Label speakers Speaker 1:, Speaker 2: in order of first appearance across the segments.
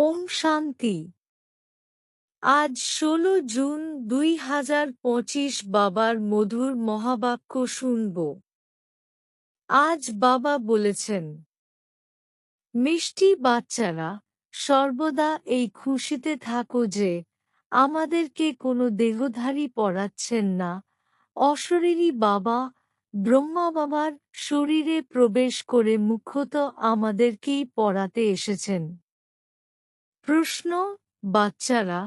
Speaker 1: ওম শান্তি। আজ ষোলো জুন দুই হাজার পঁচিশ বাবার মধুর মহাবাক্য শুনব। আজ বাবা বলেছেন, মিষ্টি বাচ্চারা, সর্বদা এই খুশিতে থাকো যে, আমাদেরকে কোনো দেহধারী পড়াচ্ছেন না। অশরীরী বাবা, ব্রহ্মা বাবার শরীরে প্রবেশ করে মুখ্যত আমাদেরকেই পড়াতে এসেছেন। প্রশ্ন, বাচ্চারা,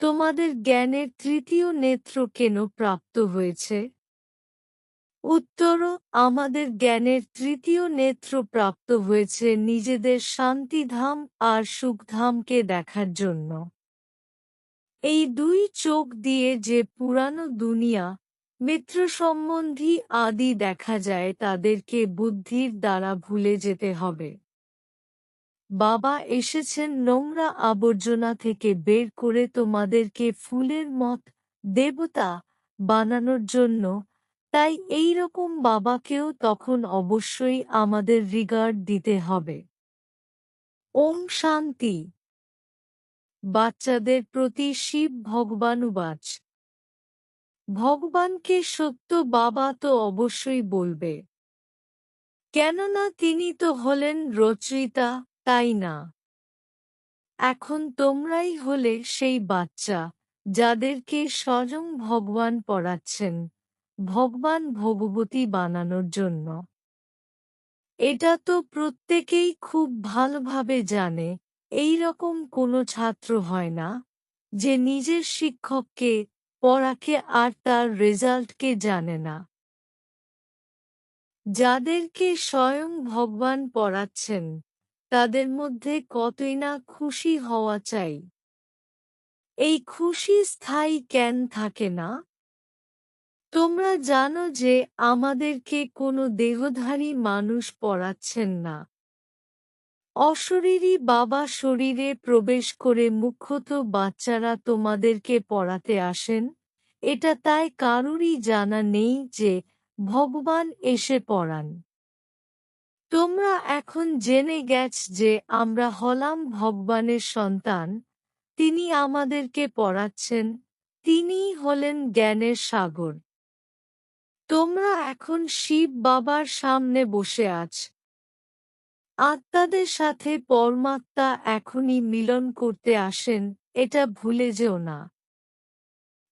Speaker 1: তোমাদের জ্ঞানের তৃতীয় নেত্র কেন প্রাপ্ত হয়েছে? উত্তর আমাদের জ্ঞানের তৃতীয় নেত্র প্রাপ্ত হয়েছে নিজেদের শান্তিধাম আর সুখধামকে দেখার জন্য। এই দুই চোখ দিয়ে যে পুরানো দুনিয়া মিত্র সম্বন্ধী আদি দেখা যায় তাদেরকে বুদ্ধির দ্বারা ভুলে যেতে হবে। বাবা এসেছেন নোংরা আবর্জনা থেকে বের করে তোমাদেরকে ফুলের মত দেবতা বানানোর জন্য। তাই এই রকম বাবাকেও তখন অবশ্যই আমাদের রিগার্ড দিতে হবে। ওম শান্তি। বাচ্চাদের প্রতি শিব ভগবানুবাচ ভগবানকে সত্য বাবা তো অবশ্যই বলবে। কেননা তিনি তো হলেন রচয়িতা তাই না? এখন তোমরাই হলে সেই বাচ্চা যাদেরকে স্বয়ং ভগবান পড়াচ্ছেন, ভগবান ভগবতী বানানোর জন্য। এটা তো প্রত্যেকেই খুব ভালোভাবে জানে, এই রকম কোনো ছাত্র হয় না যে নিজের শিক্ষককে, পড়াকে আর তার রেজাল্টকে জানে না। যাদেরকে স্বয়ং ভগবান পড়াচ্ছেন তাদের মধ্যে কতই না খুশি হওয়া চাই। এই খুশি স্থায়ী কেন থাকে না। তোমরা জানো যে আমাদেরকে কোনো দেহধারী মানুষ পড়াচ্ছেন না। অশরীরী বাবা শরীরে প্রবেশ করে মুখ্যত বাচ্চারা তোমাদেরকে পড়াতে আসেন। এটা তাই কারুরই জানা নেই যে ভগবান এসে পড়ান। তোমরা এখন জেনে গেছ যে আমরা হলাম ভগবানের সন্তান, তিনি আমাদেরকে পড়াচ্ছেন, তিনিই হলেন জ্ঞানের সাগর। তোমরা এখন শিব বাবার সামনে বসে আছ। আত্মাদের সাথে পরমাত্মা এখনই মিলন করতে আসেন, এটা ভুলে যেও না।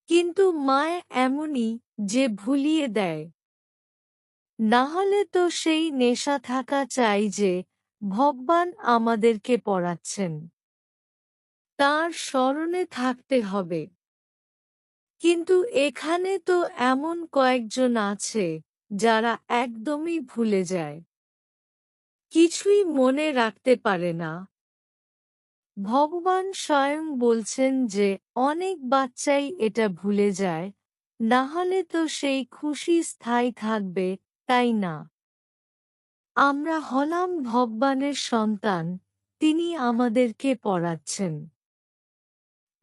Speaker 1: কিন্তু মায় এমনই যে ভুলিয়ে দেয়। না হলে তো সেই নেশা থাকা চাই যে ভগবান আমাদেরকে পড়াচ্ছেন। তার স্মরণে থাকতে হবে। কিন্তু এখানে তো এমন কয়েকজন আছে যারা একদমই ভুলে যায়। কিছুই মনে রাখতে পারে না। ভগবান স্বয়ং বলছেন যে অনেক বাচ্চাই এটা ভুলে যায়, না হলে তো সেই খুশি স্থায়ী থাকবে তাই না? আমরা হলাম ভগবানের সন্তান, তিনি আমাদেরকে পড়াচ্ছেন।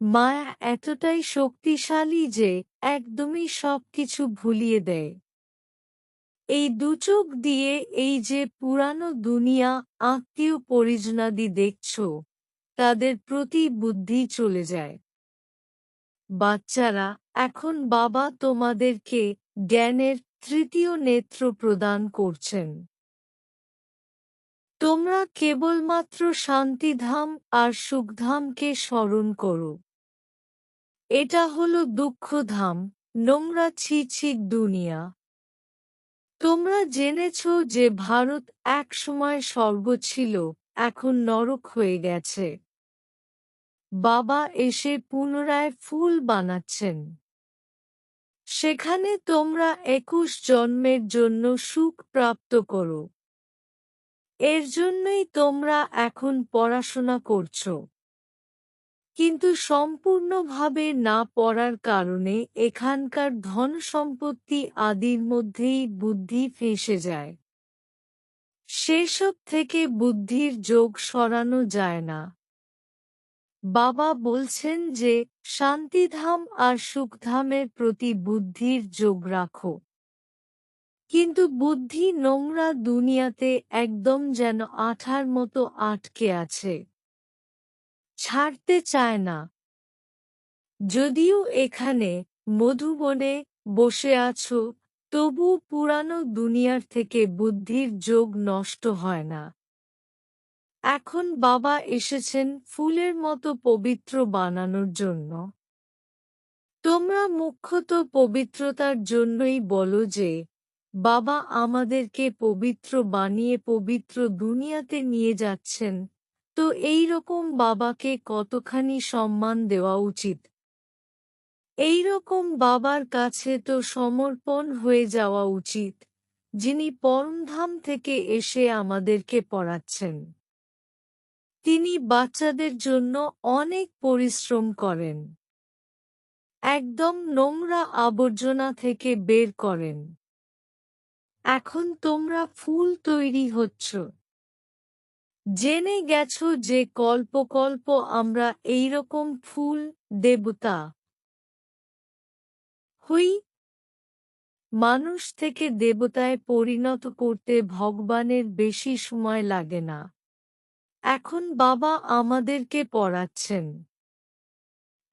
Speaker 1: মায়া এতটাই শক্তিশালী যে একদমই সব কিছু ভুলিয়ে দেয়। এই দুচোখ দিয়ে এই যে পুরানো দুনিয়া আত্মীয় পরিজনাদি দেখছ, তাদের প্রতি বুদ্ধি চলে যায়। বাচ্চারা, এখন বাবা তোমাদেরকে জ্ঞানের তৃতীয় নেত্র প্রদান করছেন। তোমরা কেবলমাত্র শান্তিধাম আর সুখধামকে স্মরণ করো। এটা হলো দুঃখধাম, নোংরা ছিছিক দুনিয়া। তোমরা জেনেছ যে ভারত এক সময় স্বর্গ ছিল, এখন নরক হয়ে গেছে। বাবা এসে পুনরায় ফুল বানাচ্ছেন। সেখানে তোমরা একুশ জন্মের জন্য সুখ প্রাপ্ত করো। এর জন্যই তোমরা এখন পড়াশোনা করছ। কিন্তু সম্পূর্ণভাবে না পড়ার কারণে এখানকার ধন সম্পত্তি আদির মধ্যেই বুদ্ধি ফেসে যায়। সেসব থেকে বুদ্ধির যোগ সরানো যায় না। বাবা বলছেন যে শান্তিধাম আর সুখধামের প্রতি বুদ্ধির যোগ রাখো। কিন্তু বুদ্ধি নোংরা দুনিয়াতে একদম যেন আঠার মতো আটকে আছে। ছাড়তে চায় না। যদিও এখানে মধুবনে বসে আছো তবু পুরানো দুনিয়ার থেকে বুদ্ধির যোগ নষ্ট হয় না। এখন বাবা এসেছেন ফুলের মতো পবিত্র বানানোর জন্য। তোমরা মুখ্যত পবিত্রতার জন্যই বলো যে, বাবা আমাদেরকে পবিত্র বানিয়ে পবিত্র দুনিয়াতে নিয়ে যাচ্ছেন। তো এই রকম বাবাকে কতখানি সম্মান দেওয়া উচিত? এই রকম বাবার কাছে তো সমর্পণ হয়ে যাওয়া উচিত, যিনি পরমধাম থেকে এসে আমাদেরকে পড়াচ্ছেন। তিনি বাচ্চাদের জন্য অনেক পরিশ্রম করেন। একদম নোংরা আবর্জনা থেকে বের করেন। এখন তোমরা ফুল তৈরি হচ্ছ। জেনে গেছ যে কল্প কল্প আমরা এইরকম ফুল, দেবতা। হুই! মানুষ থেকে দেবতায় পরিণত করতে ভগবানের বেশি সময় লাগে না। এখন বাবা আমাদেরকে পড়াচ্ছেন।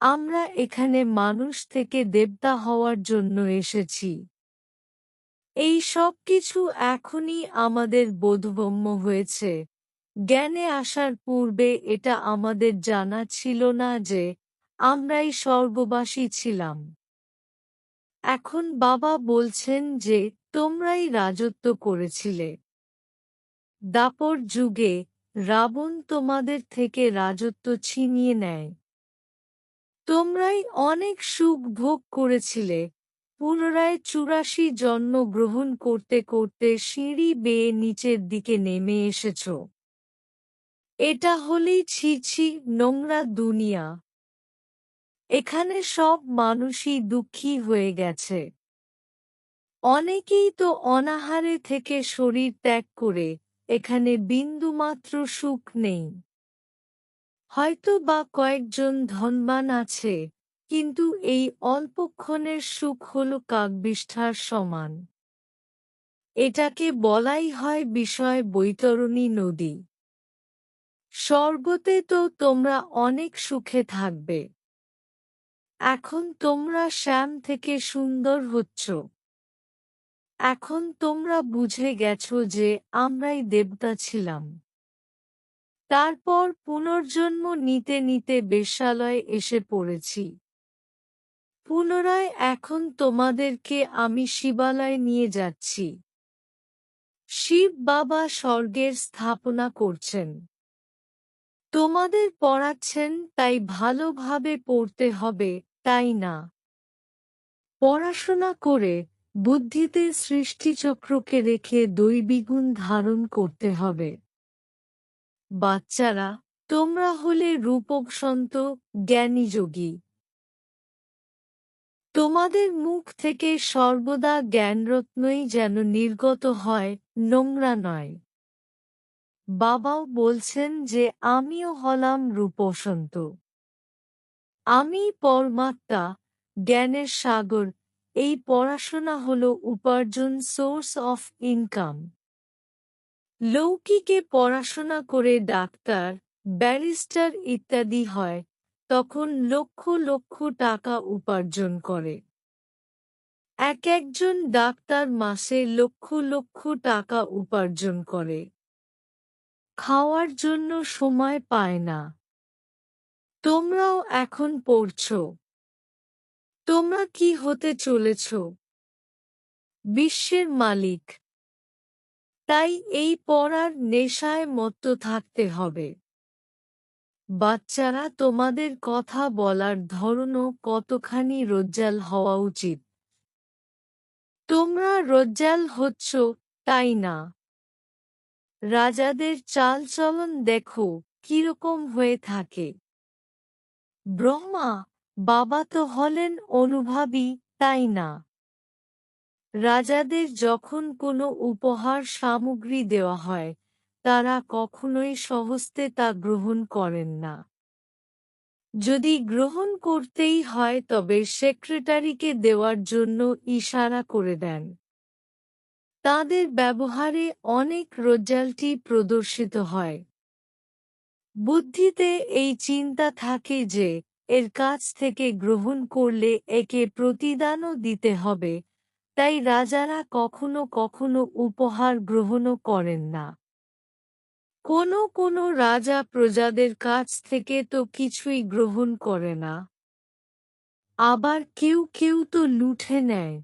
Speaker 1: আমরা এখানে মানুষ থেকে দেবতা হওয়ার জন্য এসেছি। এই সব কিছু এখনই আমাদের বোধগম্য হয়েছে। জ্ঞানে আসার পূর্বে এটা আমাদের জানা ছিল না যে আমরাই স্বর্গবাসী ছিলাম। এখন বাবা বলছেন যে তোমরাই রাজত্ব করেছিলে। দাপর যুগে রাবণ তোমাদের থেকে রাজত্ব ছিনিয়ে নেয়। তোমরাই অনেক সুখ ভোগ করেছিলে। পুনরায় চুরাশি জন্ম গ্রহণ করতে করতে সিঁড়ি বেয়ে নিচের দিকে নেমে এসেছ। এটা হলেই ছি ছি নোংরা দুনিয়া। এখানে সব মানুষই দুঃখী হয়ে গেছে। অনেকেই তো অনাহারে থেকে শরীর ত্যাগ করে এখানে বিন্দুমাত্র সুখ নেই। হয়তো বা কয়েকজন ধনবান আছে, কিন্তু এই অল্পক্ষণের সুখ হল কাকবিষ্ঠার সমান। এটাকে বলাই হয় বিষয় বৈতরণী নদী। স্বর্গতে তো তোমরা অনেক সুখে থাকবে। এখন তোমরা শ্যাম থেকে সুন্দর হচ্ছ। এখন তোমরা বুঝে গেছো যে আমরাই দেবতা ছিলাম। তারপর পুনর্জন্ম নিতে নিতে বেশ্যালয়ে এসে পড়েছি। পুনরায় এখন তোমাদেরকে আমি শিবালয় নিয়ে যাচ্ছি। শিব বাবা স্বর্গের স্থাপনা করছেন। তোমাদের পড়াচ্ছেন, তাই ভালোভাবে পড়তে হবে, তাই না? পড়াশোনা করে বুদ্ধিতে সৃষ্টিচক্রকে রেখে দৈবিগুণ ধারণ করতে হবে। বাচ্চারা, তোমরা হলে রূপক সন্ত, জ্ঞানী যোগী। তোমাদের মুখ থেকে সর্বদা জ্ঞানরত্নই যেন নির্গত হয়, নোংরা নয়। বাবাও বলছেন যে, আমিও হলাম রূপসন্ত আমি পরমাত্মা, জ্ঞানের সাগর এই পড়াশোনা হল উপার্জন সোর্স অফ ইনকাম লৌকিকে পড়াশোনা করে ডাক্তার, ব্যারিস্টার ইত্যাদি হয়, তখন লক্ষ লক্ষ টাকা উপার্জন করে। এক একজন ডাক্তার মাসে লক্ষ লক্ষ টাকা উপার্জন করে। খাওয়ার জন্য সময় পায় না। তোমরাও এখন পড়ছ। তোমরা কি হতে চলেছ? বিশ্বের মালিক। তাই এই পড়ার নেশায় মত্ত থাকতে হবে। বাচ্চারা, তোমাদের কথা বলার ধরনও কতখানি রজ্জাল হওয়া উচিত? তোমরা রজ্জাল হচ্ছ, তাই না? রাজাদের চালচলন দেখো, কীরকম হয়ে থাকে। ব্রহ্মা বাবা তো হলেন অনুভাবী, তাই না? রাজাদের যখন কোনো উপহার সামগ্রী দেওয়া হয়, তারা কখনোই সহস্তে তা গ্রহণ করেন না। যদি গ্রহণ করতেই হয়, তবে সেক্রেটারিকে দেওয়ার জন্য ইশারা করে দেন। তাদের ব্যবহারে অনেক রজ্জালটি প্রদর্শিত হয়। বুদ্ধিতে এই চিন্তা থাকে যে এর কাছ থেকে গ্রহণ করলে একে প্রতিদানও দিতে হবে। তাই রাজারা কখনো কখনো উপহার গ্রহণও করেন না। কোনো কোনো রাজা প্রজাদের কাছ থেকে তো কিছুই গ্রহণ করে না। আবার কেউ কেউ তো লুঠে নেয়।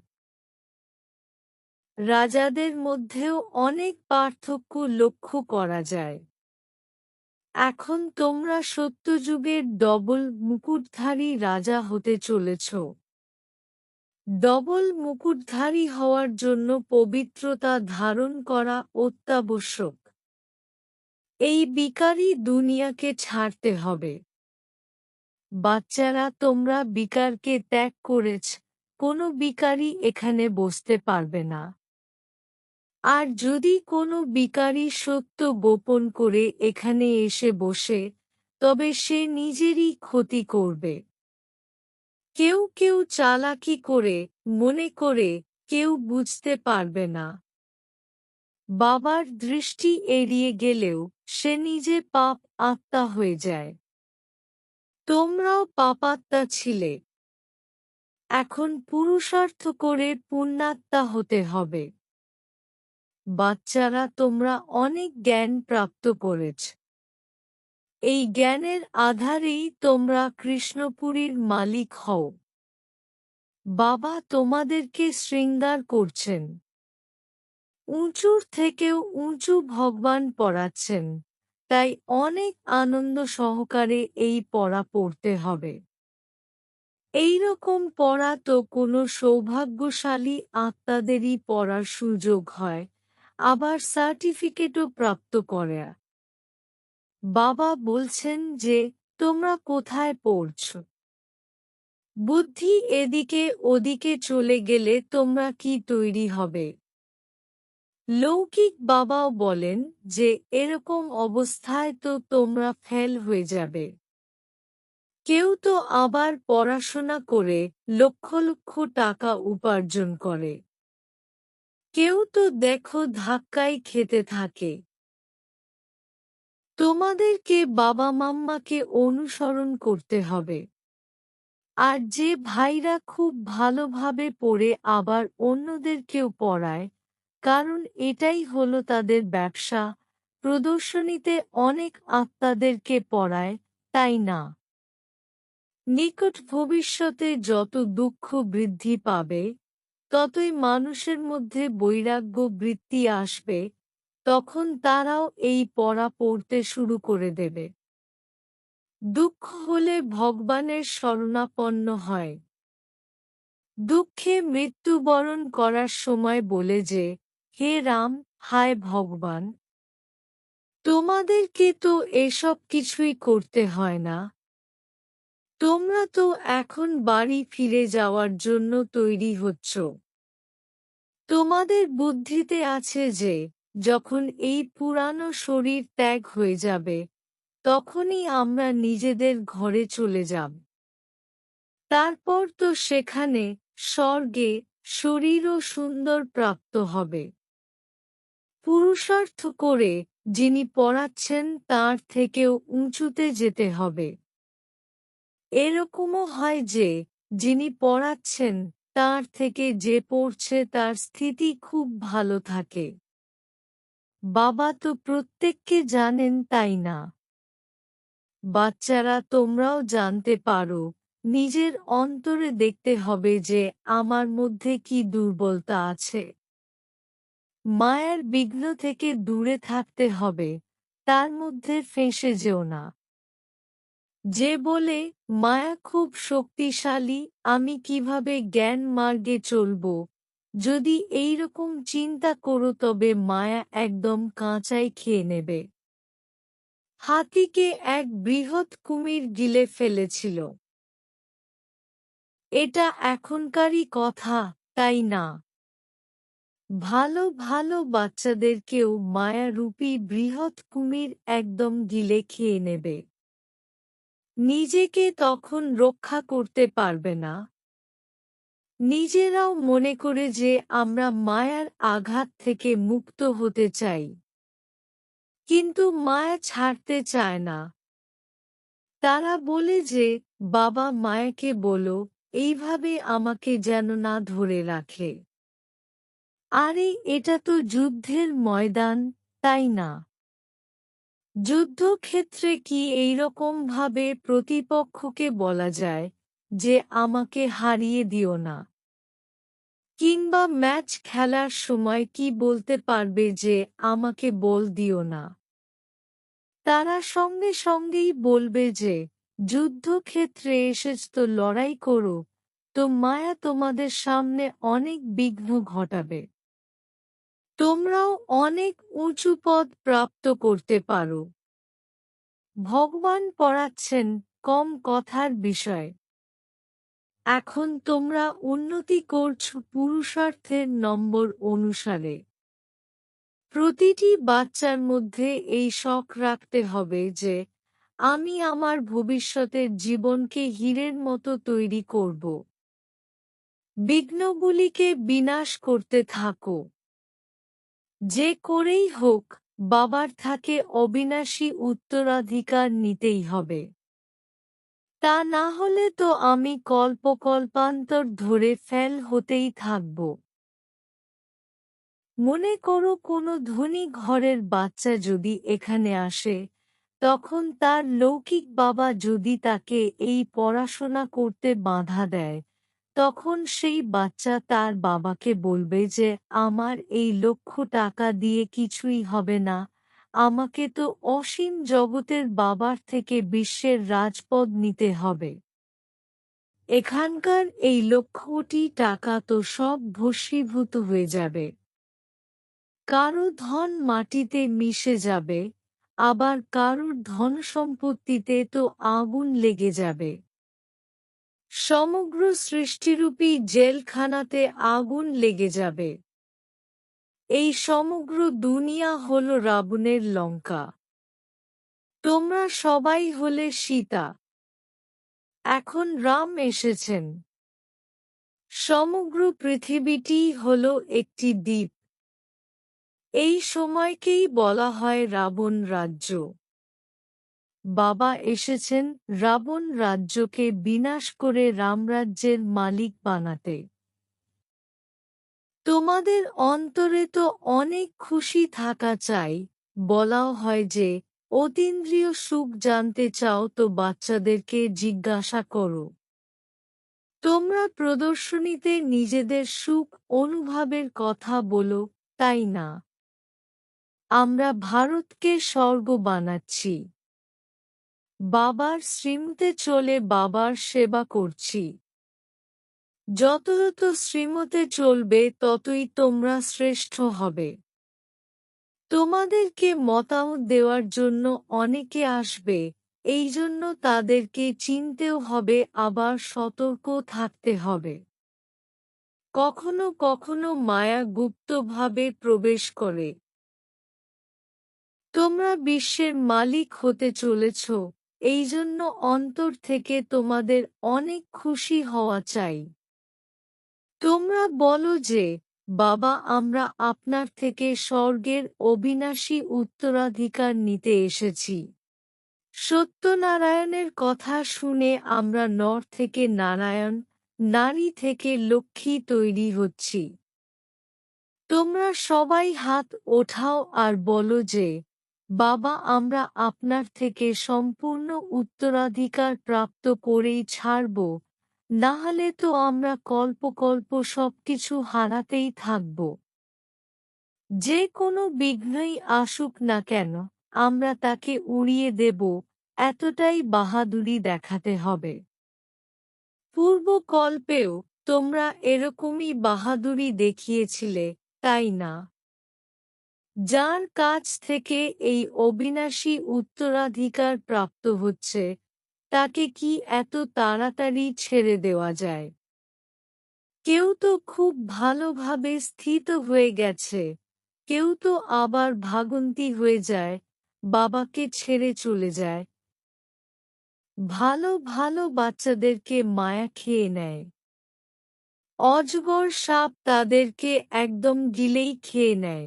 Speaker 1: রাজাদের মধ্যেও অনেক পার্থক্য লক্ষ্য করা যায়। এখন তোমরা সত্যযুগের ডবল মুকুটধারী রাজা হতে চলেছ। ডবল মুকুটধারী হওয়ার জন্য পবিত্রতা ধারণ করা অত্যাবশ্যক। এই বিকারী দুনিয়াকে ছাড়তে হবে। বাচ্চারা, তোমরা বিকারকে ত্যাগ করেছ, কোনো বিকারী এখানে বসতে পারবে না। আর যদি কোনো বিকারী সত্য গোপন করে এখানে এসে বসে, তবে সে নিজেরই ক্ষতি করবে। কেউ কেউ চালাকি করে, মনে করে, কেউ বুঝতে পারবে না। বাবার দৃষ্টি এড়িয়ে গেলেও সে নিজে পাপ আত্মা হয়ে যায়। তোমরাও পাপাত্মা ছিলে। এখন পুরুষার্থ করে পুণ্যাত্মা হতে হবে। বাচ্চারা তোমরা অনেক জ্ঞান প্রাপ্ত করেছ। এই জ্ঞানের আধারেই তোমরা কৃষ্ণপুরীর মালিক হও। বাবা তোমাদেরকে শৃঙ্গার করছেন। উঁচুর থেকেও উঁচু ভগবান পড়াচ্ছেন। তাই অনেক আনন্দ সহকারে এই পড়া পড়তে হবে। এই রকম পড়া তো কোনো সৌভাগ্যশালী আত্মাদেরই পড়ার সুযোগ হয়। আবার সার্টিফিকেটও প্রাপ্ত করে। বাবা বলছেন যে, তোমরা কোথায় পড়ছ? বুদ্ধি এদিকে ওদিকে চলে গেলে তোমরা কি তৈরি হবে? লৌকিক বাবাও বলেন যে, এরকম অবস্থায় তো তোমরা ফেল হয়ে যাবে। কেউ তো আবার পড়াশোনা করে লক্ষ লক্ষ টাকা উপার্জন করে। কেউ তো দেখো ধাক্কাই খেতে থাকে। তোমাদেরকে বাবা মাম্মাকে অনুসরণ করতে হবে। আর যে ভাইরা খুব ভালোভাবে পড়ে আবার অন্যদেরকেও পড়ায়, কারণ এটাই হলো তাদের ব্যবসা, প্রদর্শনীতে অনেক আত্মাদেরকে পড়ায়, তাই না? নিকট ভবিষ্যতে যত দুঃখ বৃদ্ধি পাবে ততই মানুষের মধ্যে বৈরাগ্য বৃত্তি আসবে, তখন তারাও এই পড়া পড়তে শুরু করে দেবে। দুঃখ হলে ভগবানের শরণাপন্ন হয়। দুঃখে মৃত্যুবরণ করার সময় বলে যে, হে রাম, হায় ভগবান! তোমাদেরকে তো এসব কিছুই করতে হয় না। তোমরা তো এখন বাড়ি ফিরে যাওয়ার জন্য তৈরি হচ্ছ। তোমাদের বুদ্ধিতে আছে যে, যখন এই পুরানো শরীর ত্যাগ হয়ে যাবে, তখনই আমরা নিজেদের ঘরে চলে যাব। তারপর তো সেখানে স্বর্গে শরীরও সুন্দর প্রাপ্ত হবে। পুরুষার্থ করে যিনি পড়াচ্ছেন তার থেকেও উঁচুতে যেতে হবে। এরকমও হয় যে, যিনি পড়াচ্ছেন, তার থেকে যে পড়ছে, তার স্থিতি খুব ভালো থাকে। বাবা তো প্রত্যেককে জানেন তাই না। বাচ্চারা তোমরাও জানতে পারো, নিজের অন্তরে দেখতে হবে যে, আমার মধ্যে কি দুর্বলতা আছে। মায়ের বিঘ্ন থেকে দূরে থাকতে হবে, তার মধ্যে ফেঁসে যেও না। যে বলে, মায়া খুব শক্তিশালী, আমি কীভাবে জ্ঞান মার্গে চলব? যদি এই রকম চিন্তা করো, তবে মায়া একদম কাঁচাই খেয়ে নেবে। হাতিকে এক বৃহৎ কুমির গিলে ফেলেছিল। এটা এখনকারই কথা, তাই না? ভালো ভালো বাচ্চাদেরকেও মায়ারূপী বৃহৎ কুমির একদম গিলে খেয়ে নেবে। নিজেকে তখন রক্ষা করতে পারবে না। নিজেরাও মনে করে যে আমরা মায়ার আঘাত থেকে মুক্ত হতে চাই। কিন্তু মায়া ছাড়তে চায় না। তারা বলে যে, বাবা মায়াকে বলো, এইভাবে আমাকে যেন না ধরে রাখে। আরে, এটা তো যুদ্ধের ময়দান, তাই না? যুদ্ধক্ষেত্রে কি এইরকম ভাবে প্রতিপক্ষকে বলা যায় যে আমাকে হারিয়ে দিও না? কিংবা ম্যাচ খেলার সময় কি বলতে পারবে যে আমাকে বল দিও না? তারা সঙ্গে সঙ্গেই বলবে যে, যুদ্ধক্ষেত্রে এসেছ তো লড়াই করো, তো মায়া তোমাদের সামনে অনেক বিঘ্ন ঘটাবে। তোমরাও অনেক উঁচু পদ প্রাপ্ত করতে পারো। ভগবান পড়াচ্ছেন কম কথার বিষয়। এখন তোমরা উন্নতি করছ পুরুষার্থের নম্বর অনুসারে। প্রতিটি বাচ্চার মধ্যে এই শখ রাখতে হবে যে, আমি আমার ভবিষ্যতের জীবনকে হীরের মতো তৈরি করব। বিঘ্নগুলিকে বিনাশ করতে থাকো। যে করেই হোক, বাবার থাকে অবিনাশী উত্তরাধিকার নিতেই হবে। তা না হলে তো আমি কল্পকল্পান্তর ধরে ফেল হতেই থাকব। মনে করো কোনো ধনী ঘরের বাচ্চা যদি এখানে আসে, তখন তার লৌকিক বাবা যদি তাকে এই পড়াশোনা করতে বাধা দেয় তখন সেই বাচ্চা তার বাবাকে বলবে যে, আমার এই লক্ষ টাকা দিয়ে কিছুই হবে না। আমাকে তো অসীম জগতের বাবার থেকে বিশ্বের রাজপদ নিতে হবে। এখানকার এই লক্ষটি টাকা তো সব ভস্মীভূত হয়ে যাবে। কারও ধন মাটিতে মিশে যাবে, আবার কারোর ধন সম্পত্তিতে তো আগুন লেগে যাবে। সমগ্র সৃষ্টিরূপী জেলখানাতে আগুন লেগে যাবে। এই সমগ্র দুনিয়া হল রাবণের লঙ্কা। তোমরা সবাই হলে সীতা। এখন রাম এসেছেন। সমগ্র পৃথিবীটি হল একটি দ্বীপ। এই সময়কেই বলা হয় রাবণ রাজ্য। বাবা এসেছেন রাবণ রাজ্যকে বিনাশ করে রামরাজ্যের মালিক বানাতে। তোমাদের অন্তরে তো অনেক খুশি থাকা চাই, বলাও হয় যে অতীন্দ্রিয় সুখ জানতে চাও তো বাচ্চাদেরকে জিজ্ঞাসা করো। তোমরা প্রদর্শনীতে নিজেদের সুখ অনুভবের কথা বলো, তাই না? আমরা ভারতকে স্বর্গ বানাচ্ছি। বাবার শ্রীমতে চলে বাবার সেবা করছি। যত শ্রীমতে চলবে, ততই তোমরা শ্রেষ্ঠ হবে। তোমাদেরকে মতামত দেওয়ার জন্য অনেকে আসবে এই জন্য তাদেরকে চিনতেও হবে, আবার সতর্ক থাকতে হবে। কখনো কখনো মায়া গুপ্তভাবে প্রবেশ করে। তোমরা বিশ্বের মালিক হতে চলেছ। এই জন্য অন্তর থেকে তোমাদের অনেক খুশি হওয়া চাই। তোমরা বলো যে, বাবা, আমরা আপনার থেকে স্বর্গের অবিনাশী উত্তরাধিকার নিতে এসেছি। সত্যনারায়ণের কথা শুনে আমরা নর থেকে নারায়ণ, নারী থেকে লক্ষ্মী তৈরি হচ্ছি। তোমরা সবাই হাত ওঠাও আর বলো যে বাবা, আমরা আপনার থেকে সম্পূর্ণ উত্তরাধিকার প্রাপ্ত করেই ছাড়ব। না হলে তো আমরা কল্প কল্প সবকিছু হারাতেই থাকব। যে কোনো বিঘ্নই আসুক না কেন, আমরা তাকে উড়িয়ে দেব, এতটাই বাহাদুরি দেখাতে হবে। পূর্বকল্পেও তোমরা এরকমই বাহাদুরি দেখিয়েছিলে, তাই না? যার কাছ থেকে এই অবিনাশী উত্তরাধিকার প্রাপ্ত হচ্ছে, তাকে কি এত তাড়াতাড়ি ছেড়ে দেওয়া যায়? কেউ তো খুব ভালোভাবে স্থিত হয়ে গেছে, কেউ তো আবার ভাগন্তি হয়ে যায়, বাবাকে ছেড়ে চলে যায়। ভালো ভালো বাচ্চাদেরকে মায়া খেয়ে নেয়। অজগর সাপ তাদেরকে একদম গিলেই খেয়ে নেয়।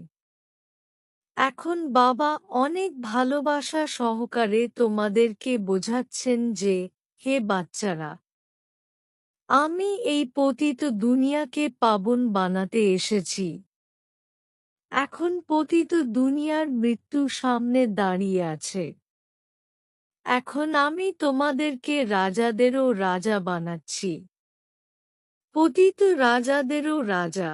Speaker 1: এখন বাবা অনেক ভালোবাসা সহকারে তোমাদেরকে বোঝাচ্ছেন যে, হে বাচ্চারা, আমি এই পতিত দুনিয়াকে পাবন বানাতে এসেছি। এখন পতিত দুনিয়ার মৃত্যু সামনে দাঁড়িয়ে আছে। এখন আমি তোমাদেরকে রাজাদেরও রাজা বানাচ্ছি। পতিত রাজাদেরও রাজা।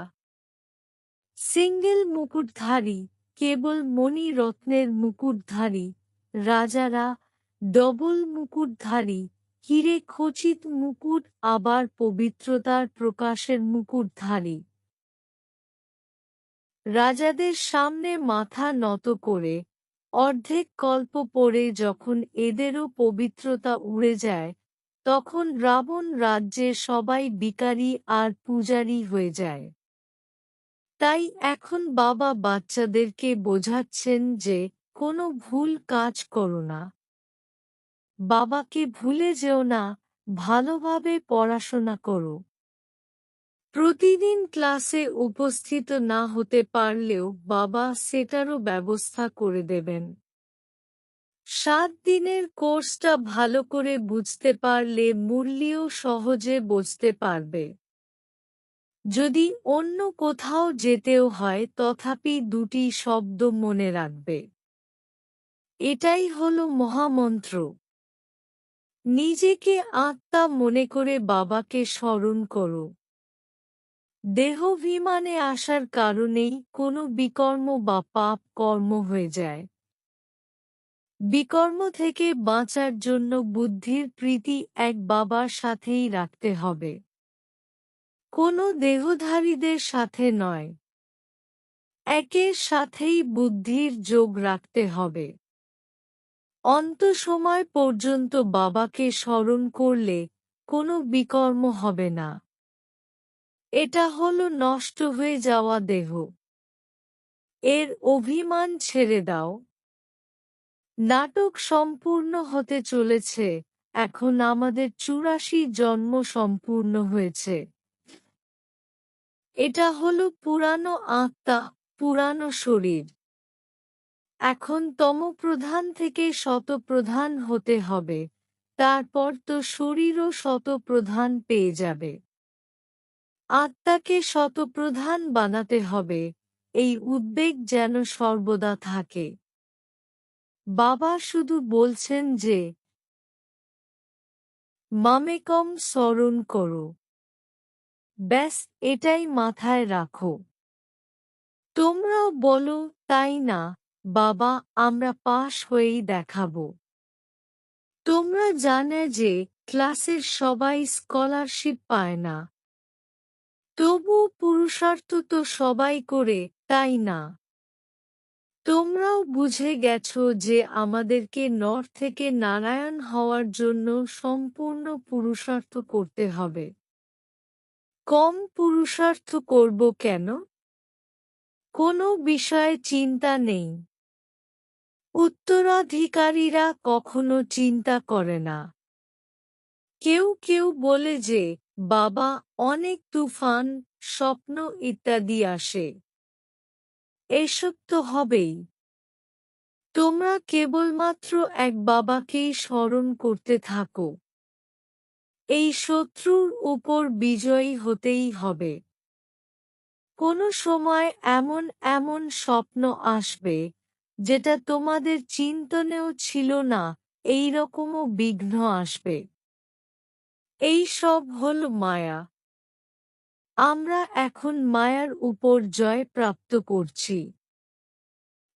Speaker 1: সিঙ্গেল মুকুটধারী কেবল মণি রত্নের মুকুটধারী। রাজারা, ডবল মুকুটধারী। হিরে খচিত মুকুট, আবার পবিত্রতার প্রকাশের মুকুটধারী। রাজাদের সামনে মাথা নত করে, অর্ধেক কল্প পরে যখন এদেরও পবিত্রতা উড়ে যায়, তখন রাবণ রাজ্যে সবাই বিকারী আর পূজারী হয়ে যায়। তাই এখন বাবা বাচ্চাদেরকে বোঝাচ্ছেন যে কোনো ভুল কাজ করো না। বাবাকে ভুলে যেও না, ভালোভাবে পড়াশোনা করো। প্রতিদিন ক্লাসে উপস্থিত না হতে পারলেও বাবা সেটারও ব্যবস্থা করে দেবেন। সাত দিনের কোর্সটা ভালো করে বুঝতে পারলে মুরলিও সহজে বুঝতে পারবে। যদি অন্য কোথাও যেতেও হয়, তথাপি দুটি শব্দ মনে রাখবে। এটাই হল মহামন্ত্র। নিজেকে আত্মা মনে করে বাবাকে স্মরণ করো। দেহভিমানে আসার কারণেই কোনো বিকর্ম বা পাপ কর্ম হয়ে যায়। বিকর্ম থেকে বাঁচার জন্য বুদ্ধির প্রীতি এক বাবার সাথেই রাখতে হবে। কোনো দেহধারীদের সাথে নয়। একের সাথেই বুদ্ধির যোগ রাখতে হবে। অন্ত সময় পর্যন্ত বাবাকে স্মরণ করলে কোনো বিকর্ম হবে না। এটা হল নষ্ট হয়ে যাওয়া দেহ। এর অভিমান ছেড়ে দাও। নাটক সম্পূর্ণ হতে চলেছে, এখন আমাদের চুরাশি জন্ম সম্পূর্ণ হয়েছে। এটা হলো পুরানো আত্মা, পুরানো শরীর। এখন তমপ্রধান থেকে শতপ্রধান হতে হবে, তারপর তো শরীরও শতপ্রধান পেয়ে যাবে। আত্মাকে শতপ্রধান বানাতে হবে, এই উদ্বেগ যেন সর্বদা থাকে। বাবা শুধু বলছেন যে মামেকম স্মরণ করো। ব্যাস, এটাই মাথায় রাখো। তোমরাও বলো, তাই না? বাবা, আমরা পাশ হয়েই দেখাবো। তোমরা জানে যে, ক্লাসের সবাই স্কলারশিপ পায় না। তবু পুরুষার্থ তো সবাই করে, তাই না? তোমরাও বুঝে গেছ যে, আমাদেরকে নর থেকে নারায়ণ হওয়ার জন্য সম্পূর্ণ পুরুষার্থ করতে হবে। কম পুরুষার্থ করব কেন? কোনো বিষয়ে চিন্তা নেই। উত্তরাধিকারীরা কখনো চিন্তা করে না। কেউ কেউ বলে যে, বাবা, অনেক তুফান, স্বপ্ন ইত্যাদি আসে। এসব তো হবেই। তোমরা কেবলমাত্র এক বাবাকেই স্মরণ করতে থাকো। এই শত্রুর উপর বিজয়ী হতেই হবে। কোনো সময় এমন এমন স্বপ্ন আসবে, যেটা তোমাদের চিন্তনেও ছিল না এই রকমও বিঘ্ন আসবে। এই সব হল মায়া। আমরা এখন মায়ার উপর জয় প্রাপ্ত করছি।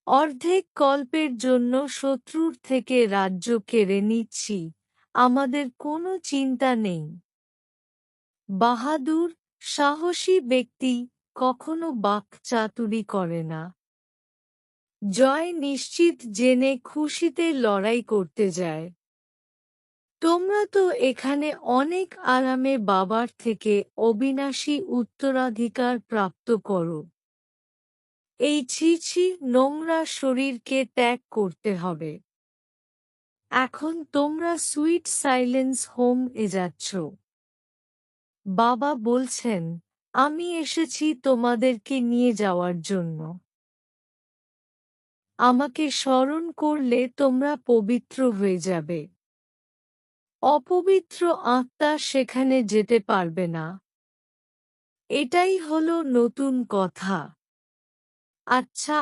Speaker 1: অর্ধেক কল্পের জন্য শত্রুর থেকে রাজ্য কেড়ে নিচ্ছি। আমাদের কোনো চিন্তা নেই। বাহাদুর সাহসী ব্যক্তি কখনো বাক চাতুরি করে না। জয় নিশ্চিত জেনে খুশিতে লড়াই করতে যায়। তোমরা তো এখানে অনেক আরামে বাবার থেকে অবিনাশী উত্তরাধিকার প্রাপ্ত করো। এই ছিছি নোংরা শরীরকে ত্যাগ করতে হবে। এখন তোমরা সুইট সাইলেন্স হোম এ যাচ্ছ। বাবা বলছেন, আমি এসেছি তোমাদেরকে নিয়ে যাওয়ার জন্য। আমাকে স্মরণ করলে তোমরা পবিত্র হয়ে যাবে। অপবিত্র আত্মা সেখানে যেতে পারবে না। এটাই হলো নতুন কথা। আচ্ছা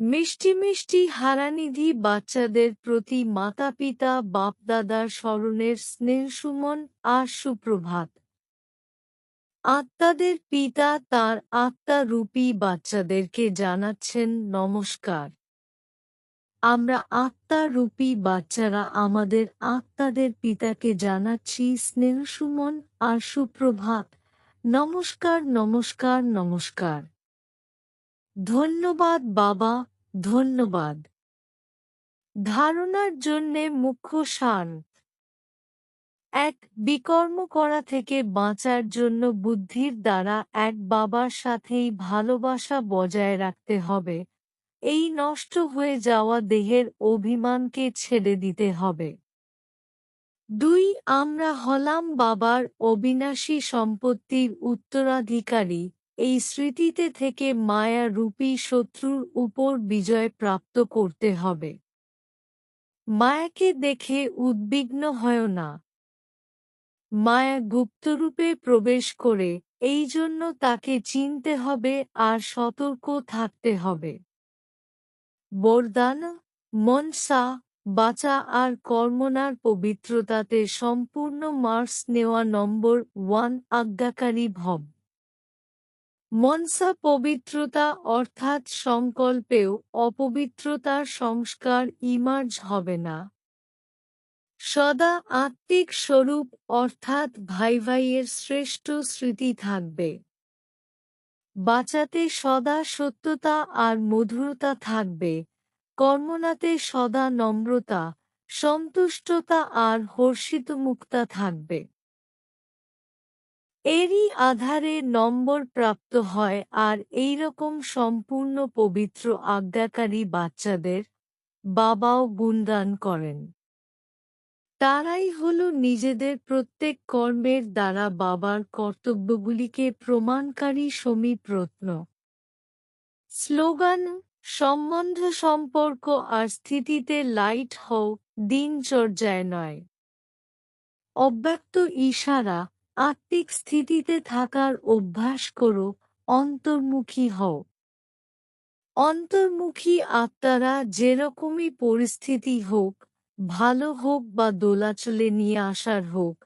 Speaker 1: মিষ্টি মিষ্টি হারানিধি বাচ্চাদের প্রতি মাতা পিতা বাপদাদার স্মরণের স্নেহসুমন আর সুপ্রভাত। আত্মাদের পিতা তার আত্মারূপী বাচ্চাদেরকে জানাচ্ছেন নমস্কার। আমরা আত্মারূপী বাচ্চারা আমাদের আত্মাদের পিতাকে জানাচ্ছি স্নেহসুমন আর সুপ্রভাত। নমস্কার নমস্কার নমস্কার। ধন্যবাদ বাবা, ধন্যবাদ। ধারণার জন্যে মুখ্য শান এক, বিকর্ম করা থেকে বাঁচার জন্য বুদ্ধির দ্বারা এক বাবার সাথেই ভালোবাসা বজায় রাখতে হবে। এই নষ্ট হয়ে যাওয়া দেহের অভিমানকে ছেড়ে দিতে হবে। দুই, আমরা হলাম বাবার অবিনাশী সম্পত্তির উত্তরাধিকারী। এই স্মৃতিতে থেকে মায়া রূপী শত্রুর উপর বিজয় প্রাপ্ত করতে হবে। মায়াকে দেখে উদ্বিগ্ন হয় না। মায়া গুপ্তরূপে প্রবেশ করে এই জন্য তাকে চিনতে হবে আর সতর্ক থাকতে হবে। বরদান, মনসা, বাঁচা আর কর্মনার পবিত্রতাতে সম্পূর্ণ মার্কস নেওয়া নম্বর ওয়ান আজ্ঞাকারী ভব। মনসা পবিত্রতা অর্থাৎ সংকল্পেও অপবিত্রতার সংস্কার ইমার্জ হবে না। সদা আত্মিক স্বরূপ অর্থাৎ ভাই ভাইয়ের শ্রেষ্ঠ স্মৃতি থাকবে। বাঁচাতে সদা সত্যতা আর মধুরতা থাকবে। কর্মনাতে সদা নম্রতা, সন্তুষ্টতা আর হর্ষিত মুক্তা থাকবে। এরই আধারে নম্বর প্রাপ্ত হয় আর এই রকম সম্পূর্ণ পবিত্র আজ্ঞাকারী বাচ্চাদের বাবাও গুণদান করেন। তারাই হল নিজেদের প্রত্যেক কর্মের দ্বারা বাবার কর্তব্যগুলিকে প্রমাণকারী সমীপ্রত্ন। স্লোগান, সম্বন্ধ সম্পর্ক আর স্থিতিতে লাইট হও, দিনচর্যায় নয়। অব্যক্ত ইশারা আত্মিক স্থিতিতে থাকার অভ্যাস করো, অন্তর্মুখী হও। অন্তর্মুখী আত্মারা যেরকমই পরিস্থিতি হোক, ভালো হোক বা দোলাচলে নিয়ে আসার হোক,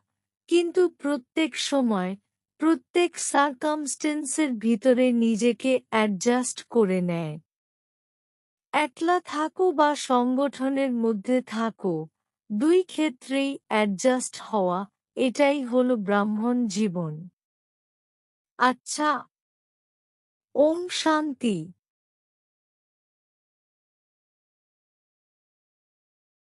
Speaker 1: কিন্তু প্রত্যেক সময়, প্রত্যেক সার্কামস্টেন্সের ভিতরে নিজেকে অ্যাডজাস্ট করে নেয়। একলা থাকো বা সংগঠনের মধ্যে থাকো, দুই ক্ষেত্রেই অ্যাডজাস্ট হওয়া এটাই হল ব্রাহ্মণ জীবন। আচ্ছা ওম শান্তি।